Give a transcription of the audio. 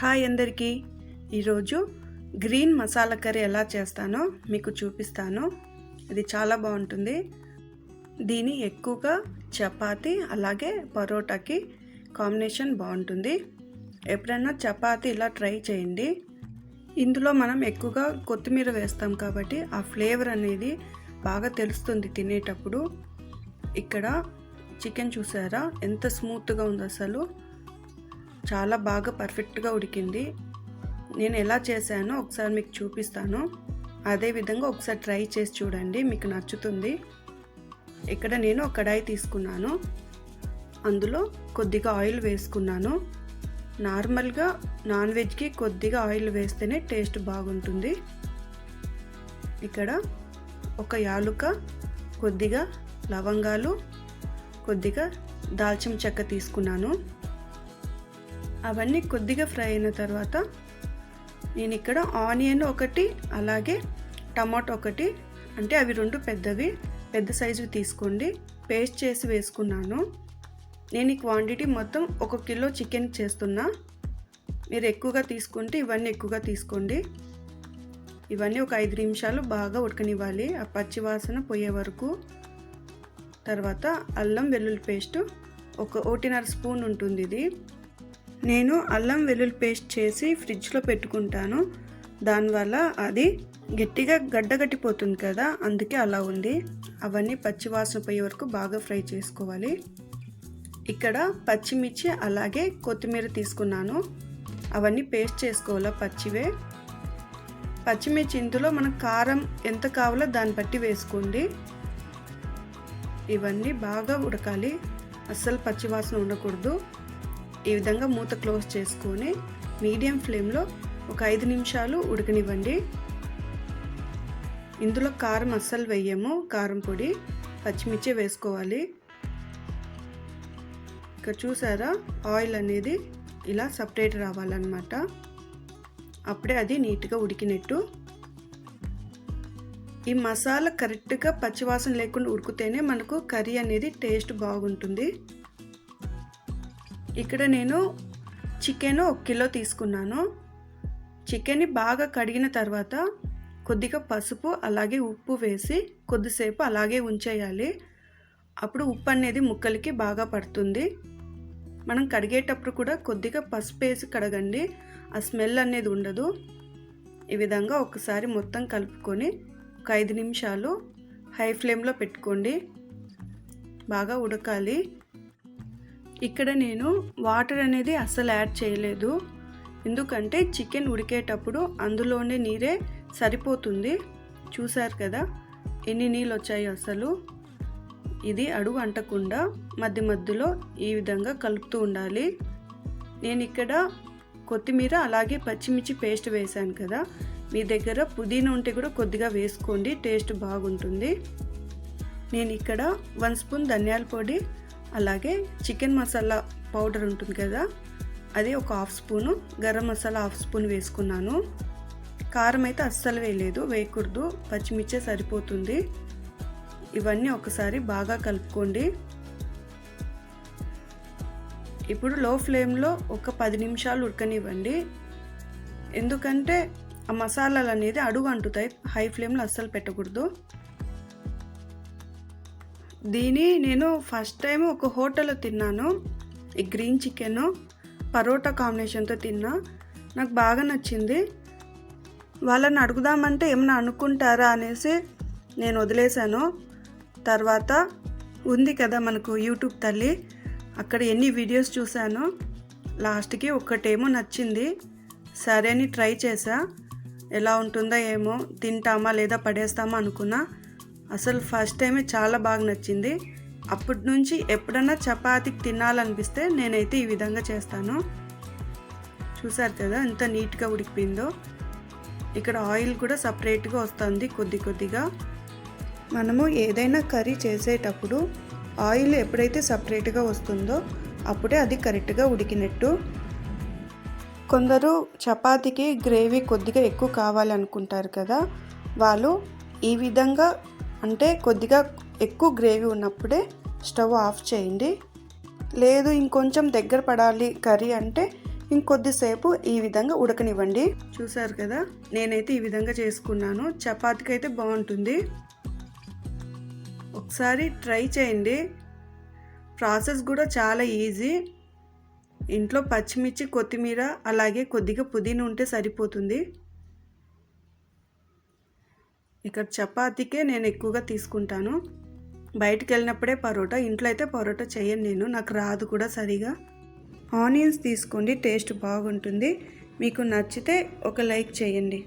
Hi అందరికీ. ఈరోజు green masala curry ఎలా చేస్తానో మీకు చూపిస్తాను. ఇది చాలా బాగుంటుంది. దీని ఎక్కువగా చపాతి అలాగే పరోటాకి కాంబినేషన్ బాగుంటుంది. ఎప్పుడైనా చపాతి ఇలా ట్రై చేయండి. ఇందులో మనం ఎక్కువగా కొత్తిమీర వేస్తాం కాబట్టి ఆ ఫ్లేవర్ అనేది బాగా తెలుస్తుంది తినేటప్పుడు. ఇక్కడ చికెన్ చూసారా? ఎంత స్మూత్గా ఉంది అసలు చాలా బాగా పర్ఫెక్ట్గా ఉడికింది. నేను ఎలా చేశానో ఒకసారి మీకు చూపిస్తాను. అదేవిధంగా ఒకసారి ట్రై చేసి చూడండి మీకు నచ్చుతుంది. ఇక్కడ నేను ఒక కడాయి తీసుకున్నాను. అందులో కొద్దిగా ఆయిల్ వేసుకున్నాను. నార్మల్గా నాన్ వెజ్కి కొద్దిగా ఆయిల్ వేస్తేనే టేస్ట్ బాగుంటుంది. ఇక్కడ ఒక యాలుక కొద్దిగా లవంగాలు కొద్దిగా దాల్చిన చెక్క తీసుకున్నాను. అవన్నీ కొద్దిగా ఫ్రై అయిన తర్వాత నేను ఇక్కడ ఆనియన్ ఒకటి అలాగే టమాటో ఒకటి అంటే అవి రెండు పెద్దవి పెద్ద సైజు తీసుకోండి. పేస్ట్ చేసి వేసుకున్నాను. నేను ఈ క్వాంటిటీ మొత్తం ఒక కిలో చికెన్ చేస్తున్నా. మీరు ఎక్కువగా తీసుకుంటే ఇవన్నీ ఎక్కువగా తీసుకోండి. ఇవన్నీ ఒక ఐదు నిమిషాలు బాగా ఉడకనివ్వాలి. ఆ పచ్చి వాసన పోయే వరకు. తర్వాత అల్లం వెల్లుల్లి పేస్ట్ ఒక ఒకటిన్నర స్పూన్ ఉంటుంది ఇది నేను అల్లం వెల్లుల్లి పేస్ట్ చేసి ఫ్రిడ్జ్లో పెట్టుకుంటాను. దానివల్ల అది గట్టిగా గడ్డగట్టిపోతుంది కదా అందుకే అలా ఉంది. అవన్నీ పచ్చి వాసన పోయే వరకు బాగా ఫ్రై చేసుకోవాలి. ఇక్కడ పచ్చిమిర్చి అలాగే కొత్తిమీర తీసుకున్నాను. అవన్నీ పేస్ట్ చేసుకోవాలా పచ్చివే. పచ్చిమిర్చి ఇందులో మనకు కారం ఎంత కావాలో దాన్ని బట్టి వేసుకోండి. ఇవన్నీ బాగా ఉడకాలి. అస్సలు పచ్చివాసన ఉండకూడదు. ఈ విధంగా మూత క్లోజ్ చేసుకొని మీడియం ఫ్లేమ్లో ఒక ఐదు నిమిషాలు ఉడకనివ్వండి. ఇందులో కారం అస్సలు వేయము. కారం పొడి పచ్చిమిర్చి వేసుకోవాలి. ఇక్కడ చూసారా? ఆయిల్ అనేది ఇలా సపరేట్ రావాలన్నమాట. అప్పుడే అది నీట్గా ఉడికినట్టు. ఈ మసాలా కరెక్ట్గా పచ్చివాసన లేకుండా ఉడికితేనే మనకు కర్రీ అనేది టేస్ట్ బాగుంటుంది. ఇక్కడ నేను చికెన్ ఒక కిలో తీసుకున్నాను. చికెన్ని బాగా కడిగిన తర్వాత కొద్దిగా పసుపు అలాగే ఉప్పు వేసి కొద్దిసేపు అలాగే ఉంచేయాలి. అప్పుడు ఉప్పు అనేది ముక్కలకి బాగా పడుతుంది. మనం కడిగేటప్పుడు కూడా కొద్దిగా పసుపు వేసి కడగండి. ఆ స్మెల్ అనేది ఉండదు. ఈ విధంగా ఒకసారి మొత్తం కలుపుకొని ఒక ఐదు నిమిషాలు హై ఫ్లేమ్లో పెట్టుకోండి. బాగా ఉడకాలి. ఇక్కడ నేను వాటర్ అనేది అస్సలు యాడ్ చేయలేదు. ఎందుకంటే చికెన్ ఉడికేటప్పుడు అందులోనే నీరే సరిపోతుంది. చూశారు కదా ఎన్ని నీళ్ళు వచ్చాయి అసలు. ఇది అడుగు అంటకుండా మధ్య మధ్యలో ఈ విధంగా కలుపుతూ ఉండాలి. నేను ఇక్కడ కొత్తిమీర అలాగే పచ్చిమిర్చి పేస్ట్ వేశాను కదా. మీ దగ్గర పుదీనా ఉంటే కూడా కొద్దిగా వేసుకోండి టేస్ట్ బాగుంటుంది. నేను ఇక్కడ వన్ స్పూన్ ధనియాల పొడి అలాగే చికెన్ మసాలా పౌడర్ ఉంటుంది కదా అది ఒక half spoon. Garam masala half spoon వేసుకున్నాను. కారం అయితే అస్సలు వేయలేదు వేయకూడదు. పచ్చిమిర్చే సరిపోతుంది. ఇవన్నీ ఒకసారి బాగా కలుపుకోండి. ఇప్పుడు లో ఫ్లేమ్లో ఒక పది నిమిషాలు ఉడకనివ్వండి. ఎందుకంటే ఆ మసాలాలు అనేది అడుగు అంటుతాయి హై ఫ్లేమ్లో అస్సలు పెట్టకూడదు. దీని నేను ఫస్ట్ టైం ఒక హోటల్లో తిన్నాను. ఈ గ్రీన్ చికెన్ పరోటా కాంబినేషన్తో తిన్నా. నాకు బాగా నచ్చింది. వాళ్ళని అడుగుదామంటే ఏమైనా అనుకుంటారా అనేసి నేను వదిలేశాను. తర్వాత ఉంది కదా మనకు యూట్యూబ్ తల్లి అక్కడ ఎన్ని వీడియోస్ చూశాను. లాస్ట్కి ఒక్కటేమో నచ్చింది. సరే అని ట్రై చేశా. ఎలా ఉంటుందో ఏమో తింటామా లేదా పడేస్తామా అనుకున్నా. అసలు ఫస్ట్ టైమే చాలా బాగా నచ్చింది. అప్పటి నుంచి ఎప్పుడన్నా చపాతీకి తినాలనిపిస్తే నేనైతే ఈ విధంగా చేస్తాను. చూసారు కదా ఎంత నీట్గా ఉడికిపోయిందో. ఇక్కడ ఆయిల్ కూడా సపరేట్గా వస్తుంది కొద్ది కొద్దిగా. మనము ఏదైనా కర్రీ చేసేటప్పుడు ఆయిల్ ఎప్పుడైతే సపరేట్గా వస్తుందో అప్పుడే అది కరెక్ట్గా ఉడికినట్టు. కొందరు చపాతీకి గ్రేవీ కొద్దిగా ఎక్కువ కావాలనుకుంటారు కదా. వాళ్ళు ఈ విధంగా అంటే కొద్దిగా ఎక్కువ గ్రేవీ ఉన్నప్పుడే స్టవ్ ఆఫ్ చేయండి. లేదు ఇంకొంచెం దగ్గర పడాలి కర్రీ అంటే ఇంకొద్దిసేపు ఈ విధంగా ఉడకనివ్వండి. చూసారు కదా నేనైతే ఈ విధంగా చేసుకున్నాను. చపాతీకి అయితే బాగుంటుంది. ఒకసారి ట్రై చేయండి. ప్రాసెస్ కూడా చాలా ఈజీ. ఇంట్లో పచ్చిమిర్చి కొత్తిమీర అలాగే కొద్దిగా పుదీనా ఉంటే సరిపోతుంది. ఇక్కడ చపాతీకే నేను ఎక్కువగా తీసుకుంటాను. బయటికి వెళ్ళినప్పుడే పరోటా ఇంట్లో అయితే పరోటా చేయను నేను నాకు రాదు కూడా సరిగా. ఆనియన్స్ తీసుకోండి టేస్ట్ బాగుంటుంది. మీకు నచ్చితే ఒక లైక్ చేయండి.